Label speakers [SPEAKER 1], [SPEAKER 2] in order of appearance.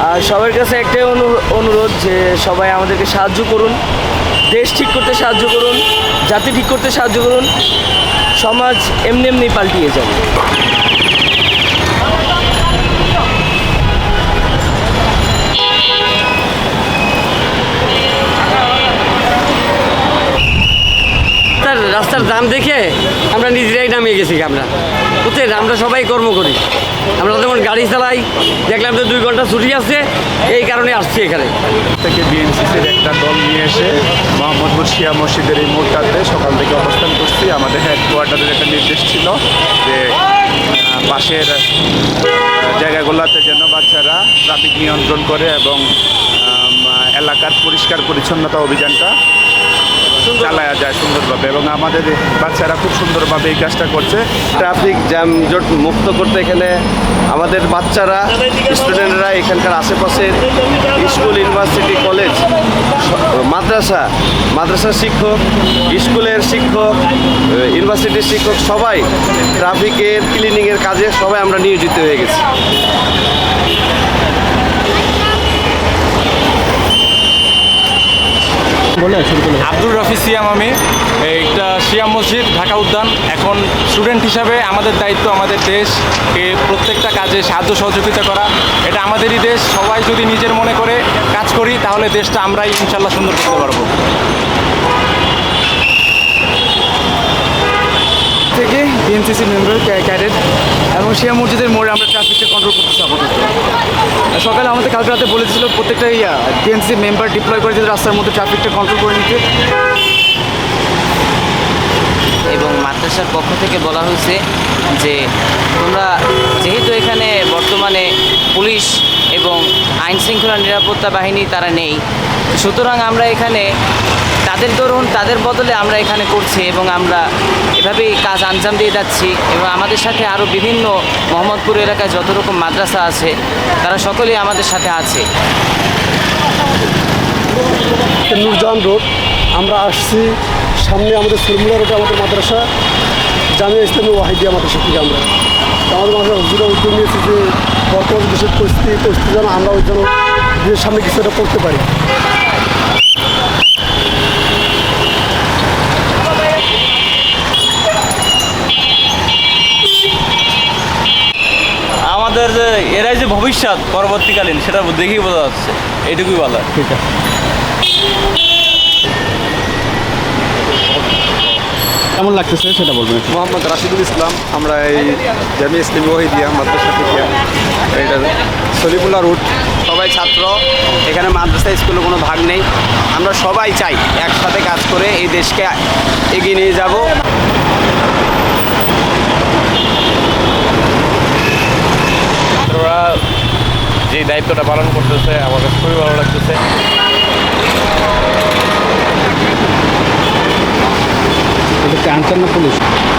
[SPEAKER 1] আর সবার কাছে একটাই অনু- অনুরোধ যে সবাই আমাদেরকে সাহায্য করুন, দেশ ঠিক করতে সাহায্য করুন, জাতি ঠিক করতে সাহায্য করুন, সমাজ এমনি এমনি পাল্টিয়ে যাবে।
[SPEAKER 2] রাস্তার দাম দেখে আমরা নিজেরাই নামিয়ে গেছি আমরা? বুঝছেন? আমরা সবাই কর্ম করি। আমরা যেমন গাড়ি চালাই, দেখলাম যে দুই ঘণ্টা ছুটি আছে, এই কারণে আসছি এখানে।
[SPEAKER 3] থেকে বিএনসিসির একটা দল নিয়ে এসে মোহাম্মদপুর শিয়া মসজিদের এই মোড়টাতে সকাল থেকে অবস্থান করছি। আমাদের হেডকোয়ার্টারের একটা নির্দেশ ছিল যে পাশের জায়গাগুলোতে যেন বাচ্চারা ট্রাফিক নিয়ন্ত্রণ করে এবং এলাকার পরিষ্কার পরিচ্ছন্নতা অভিযানটা চালায়া যায় সুন্দরভাবে এবং আমাদের বাচ্চারা খুব সুন্দরভাবে এই কাজটা করছে।
[SPEAKER 4] ট্রাফিক জ্যাম জট মুক্ত করতে এখানে আমাদের বাচ্চারা স্টুডেন্টরা এখানকার আশেপাশের স্কুল ইউনিভার্সিটি কলেজ মাদ্রাসা মাদ্রাসার শিক্ষক স্কুলের শিক্ষক ইউনিভার্সিটির শিক্ষক সবাই ট্রাফিকের ক্লিনিংয়ের কাজে সবাই আমরা নিয়োজিত হয়ে গেছি।
[SPEAKER 5] আব্দুর রফি সিয়াম আমি। এইটা সিয়াম মসজিদ ঢাকা উদ্যান। এখন স্টুডেন্ট হিসাবে আমাদের দায়িত্ব আমাদের দেশকে প্রত্যেকটা কাজে সাহায্য সহযোগিতা করা। এটা আমাদেরই দেশ। সবাই যদি নিজের মনে করে কাজ করি তাহলে দেশটা আমরাই ইনশাল্লাহ সুন্দর করতে পারব।
[SPEAKER 6] থেকে বিএনসিসি মেম্বার ক্যাডেট এবং শিয়া মসজিদের মোড়ে আমরা ট্রাফিকটা কন্ট্রোল করতেছি আপাতত সকালে আমাদের কালকে রাতে বলেছিল প্রত্যেকটা ইয়া টিএনসি মেম্বার ডিপ্লয় করে রাস্তার মধ্যে ট্রাফিকটা কন্ট্রোল করে নিতে।
[SPEAKER 7] এবং মাদ্রাসার পক্ষ থেকে বলা হয়েছে যে তোমরা যেহেতু এখানে বর্তমানে পুলিশ এবং আইন শৃঙ্খলা নিরাপত্তা বাহিনী তারা নেই। সুতরাং আমরা এখানে তাদের দরুন তাদের বদলে আমরা এখানে করছি এবং আমরা এভাবেই কাজ আঞ্জাম দিয়ে যাচ্ছি এবং আমাদের সাথে আরও বিভিন্ন মোহাম্মদপুর এলাকায় যত রকম মাদ্রাসা আছে, তারা সকলেই আমাদের সাথে আছে।
[SPEAKER 8] নূরজাহান রোড, আমরা আসছি সামনে আমাদের সুরমুলা রোডে আমাদের মাদ্রাসা, জামিয়া ইসলামী ওয়াহিদিয়া মাদ্রাসা থেকে আমরা। আমাদের মাদ্রাসা হুজুরা উদ্যোগ নিয়েছি যে বর্তমান দেশের পরিস্থিতি পরিস্থিতি যেন আমরা ওই জন্য দেশের সামনে কিছু একটা করতে পারি।
[SPEAKER 5] আমাদের যে এরাই যে ভবিষ্যৎ পরবর্তীকালীন সেটা দেখেই বোঝা যাচ্ছে। এইটুকুই বলা ঠিক আছে।
[SPEAKER 6] কেমন লাগতেছে সেটা বলবেন
[SPEAKER 3] মোহাম্মদ রাশিদুল ইসলাম আমরা এই জামি ইসলামী ওহিদিয়া মাদ্রাসা থেকে এটা সলিমুল্লাহ রুট
[SPEAKER 4] সবাই ছাত্র এখানে মাদ্রাসা স্কুলে কোনো ভাগ নেই। আমরা সবাই চাই একসাথে কাজ করে এই দেশকে এগিয়ে নিয়ে যাব।
[SPEAKER 5] ছাত্ররা যে দায়িত্বটা পালন করতেছে আমার কাছে খুবই ভালো লাগতেছে।
[SPEAKER 6] আনসার না পুলিশ?